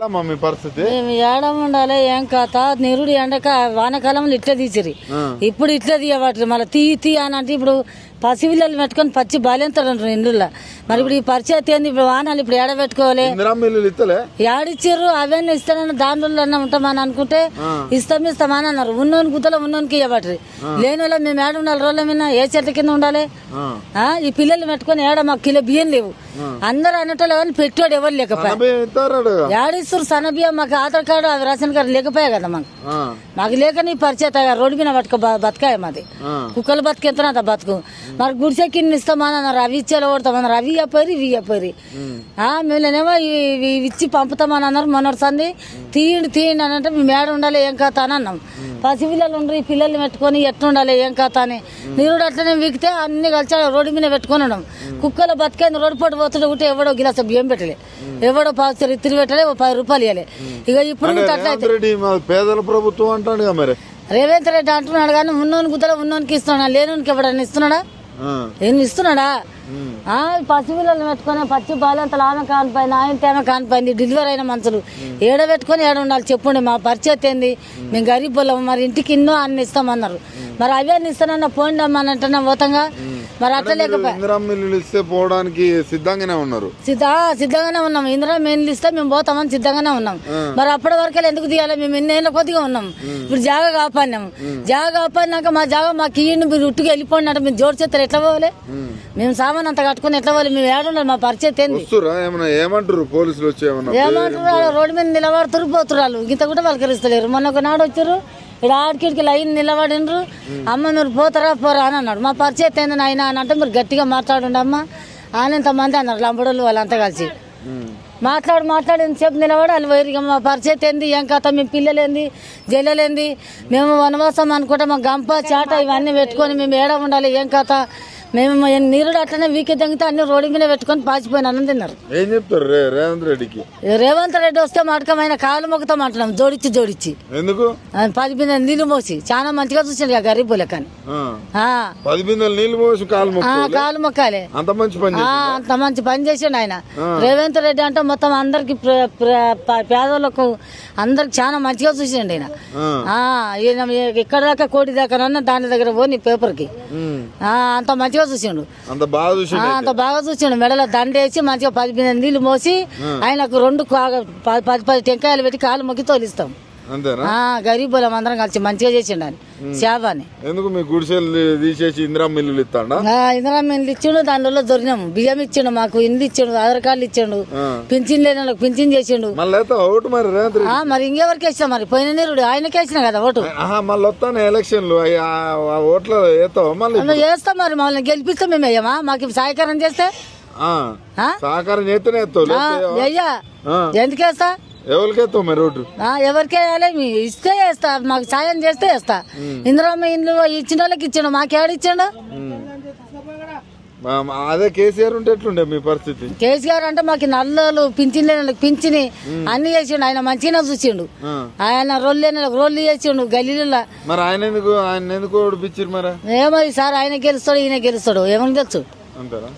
మీ పరిస్థితి? మేము ఏడం ఉండాలి ఏం కథ? నిరుడు ఎండక వానకాలంలో ఇట్లా తీసిరి. ఇప్పుడు ఇట్లా తీయబట్టి మళ్ళీ తీ తీ అని అంటే ఇప్పుడు పసిపిల్లలు పెట్టుకొని పచ్చి బాలేంతాడు ఇండ్ల మరి ఇప్పుడు ఈ పరిచయం ఏంది? ఇప్పుడు వానాలు ఇప్పుడు ఏడ పెట్టుకోవాలి? ఏడిచ్చిర్రు? అవన్నీ ఇస్తానని దాంట్లో అన్న ఉంటామని అనుకుంటే ఇస్తాం ఇస్తామని అన్నారు. ఉన్నోని గుద్దలో ఉన్నోనికి ఇవ్వబట్టి లేని వాళ్ళ మేము ఏడ ఉండాలి? రోజుల మీద ఏ చెట్ల కింద ఉండాలి? ఈ పిల్లలు పెట్టుకొని ఏడ మాకు కిలో బియ్యం లేవు. అందరూ అన్నట్టు కానీ పెట్టాడు ఎవరు లేకపోయా. అబ్బాయి ఇస్తారాడు ఏడిస్తారు సన్నబియ్యం మాకు ఆధార్ కార్డు అవి రేషన్ కార్డు లేకపోయా కదా మాకు. మాకు లేక నీ పరిచయం రోడ్డు మీద పట్టుకో బతకాయ మాది. కుక్కలు బతికెంత బతుకు. మరి గుడిసె కింద ఇస్తామని అన్నారు అవి ఇచ్చేలా కొడతామన్నారు అవి ఇవ్వపోయి ఇవి ఇవ్వపోయి మేమేమో ఇవి ఇవి ఇచ్చి పంపుతామని అన్నారు మొన్నటిసంది తీయండి తీయండి అని అంటే మేము ఏడ ఉండాలి ఏం కథ అని అన్నాం. పసిపిల్లలు ఉండరు ఈ పిల్లల్ని పెట్టుకొని ఎట్లా ఉండాలి ఏం కథ అని. నీరుడు అట్లనే విగితే అన్ని కలిసి రోడ్డు మీద పెట్టుకొని ఉన్నాం కుక్కలు బతికేంది రోడ్డు పోటు పోతుంటే ఒకటి ఎవడో గిలాస బియ్యం పెట్టలే. ఎవడో పావు ఇత్తిరి పెట్టలే ఓ పది రూపాయలు ఇవ్వలే ఇక ఇప్పుడు పేదల ప్రభుత్వం అంటాడు మరి? రేవంత్ రెడ్డి అంటున్నాడు కానీ ఉన్నోని గుద్దలో ఉన్నోనికి ఇస్తున్నాడా లేనోనికి ఎవడన్నా ఇస్తున్నాడా? ఏం ఇస్తున్నాడా? పసిపిల్లలు పెట్టుకొని పచ్చి బాలంతలు ఆమె కానిపోయింది ఆయన తేమ కానిపోయింది డెలివరీ అయిన మనుషులు. ఏడ పెట్టుకొని ఏడ ఉండాలి చెప్పండి మా పరిచయం ఏంది? మేము గరీబ్ వాళ్ళం మరి ఇంటికి ఇన్నో అన్ని ఇస్తామన్నారు మరి అవే అన్ని ఇస్తానన్న పోండి అమ్మ అని అంటున్నా పోతంగా. మరి అట్లా లేకపోయా ఇందిరా మిల్లులు ఇస్తే పోవడానికి సిద్ధంగానే ఉన్నారు. సిద్ధ సిద్ధంగానే ఉన్నాం. మేము ఇస్తే మేము పోతామని సిద్ధంగానే ఉన్నాం. మరి అప్పటి వరకు ఎందుకు తీయాలి? మేము ఎన్నేళ్ళ కొద్దిగా ఉన్నాం. ఇప్పుడు జాగా కాపాడినాం జాగా కాపాడినాక మా జాగా మాకు ఇయ్యండి మీరు అంటే మేము జోడు చేస్తారు. ఎట్లా పోవాలి? మేము సామాన్ అంత కట్టుకుని ఎట్లా పోవాలి? మేము ఏడుండాలి మా పరిచయం ఏంది? ఏమంటారు పోలీసులు వచ్చి ఏమంటారు రోడ్డు మీద నిలబడుతురు వాళ్ళు. ఇంత కూడా పలకరిస్తలేరు. మొన్న ఒక నాడు వచ్చారు. ఇక్కడ ఆడికిడికి లైన్ నిలబడినరు అమ్మ మీరు పోతారా పోరా అని అన్నాడు. మా పరిచయం ఏంది నాయన అని అంటే మీరు గట్టిగా మాట్లాడండి అమ్మ. ఆనంత మంది అన్నారు లంబడోళ్ళు వాళ్ళంతా కలిసి. మాట్లాడు మాట్లాడి ఎంతసేపు నిలబడి వాళ్ళు వైరిగా మా పరిచయం ఏంది ఏం కథ మేము పిల్లలేంది జల్లలేంది మేము వనవాసం అనుకుంటే మా గంప చాట ఇవన్నీ పెట్టుకొని మేము ఏడ ఉండాలి ఏం కథ? మేము నీరుడు అట్లనే వీకే తగ్గితే అన్ని రోడ్డు మీద పెట్టుకొని పాచిపోయిన అన్నం తిన్నారు. ఏం చెప్తారు రేవంత్ రెడ్డికి? రేవంత్ రెడ్డి వస్తే మటకమైన కాలు మొక్కుతాం అంటున్నాం జోడించి జోడించి ఎందుకు? పది మీద నీళ్ళు మోసి చాలా మంచిగా చూసిండు ఇక గరీబ్ లెక్కని ఆ, ఆ, పది బిందెలు నీళ్ళు పోసి కాలు కాలు మొక్కాలే. అంత మంచి పని అంత మంచి పని చేసిండు ఆయన. రేవంత్ రెడ్డి అంటే మొత్తం అందరికి పేదలకు అందరికి చాలా మంచిగా చూసిండు ఆయన. ఆ, ఈయన ఎక్కడ దాకా కోటి దాకా దాని దగ్గర పోని పేపర్కి. ఆ, అంత మంచిగా చూసిండు. అంత బాగా చూసి ఆ, అంత బాగా చూసిండు. మెడలో దండేసి మంచిగా పది నీళ్ళు మోసి ఆయనకు రెండు పది పది టెంకాయలు పెట్టి కాలు మొక్కి తోలిస్తాం. ఆ గరీబులం అందరం కలిసి మంచిగా చేసిండు ఆయన శాబాని ఎందుకు మీ గుడిసెలు తీసేసి ఇందిరా మిల్లులు ఇస్తాడా? ఇందిరా మిల్లు ఇచ్చిండు దానిలో దొరినాము బియ్యం ఇచ్చిండు మాకు ఇండ్లు ఇచ్చిండు ఆధార్ కార్డులు ఇచ్చిండు. పింఛన్ లేని వాళ్ళకి పింఛన్ చేసిండు. ఓటు మరి మరి ఇంకెవరికి వేసినా మరి? పోయిన నీరుడు ఆయనకి వేసినా కదా ఓటు? మళ్ళీ వస్తాను ఎలక్షన్లు. ఓట్లు వేస్తాం మరి మమ్మల్ని గెలిపిస్తే మేము వేయమా? మాకు సహాయకారం చేస్తే? సహకారం చేస్తేనే వేస్తావు ఆ, లేకపోతే వెయ్యా ఆ, ఎందుకు వేస్తా ఎవరికి వేస్తావు మరి ఎవరికి మీ ఇస్తే వేస్తా. మాకు సాయం చేస్తే వేస్తా. ఇందులో మీ ఇండ్లు ఇచ్చిన వాళ్ళకి ఇచ్చిండు. మాకేడు ఇచ్చిండు? అదే కేసీఆర్ ఉంటే ఎట్లుండే మీ పరిస్థితి? కేసీఆర్ అంటే మాకు నల్లలు పింఛన్ పింఛని అన్ని చేసిండు. ఆయన మంచిగా చూసిండు. ఆయన రోళ్ళు లేని వాళ్ళకి రోళ్ళు చేసిండు. గల్లీలో మరి ఆయన ఎందుకు ఆయన ఎందుకు ఓడిపించారు మరి? ఏమో ఈసారి ఆయన గెలుస్తాడు ఈయన గెలుస్తాడు. ఏమని తెలుసు? అంటారా.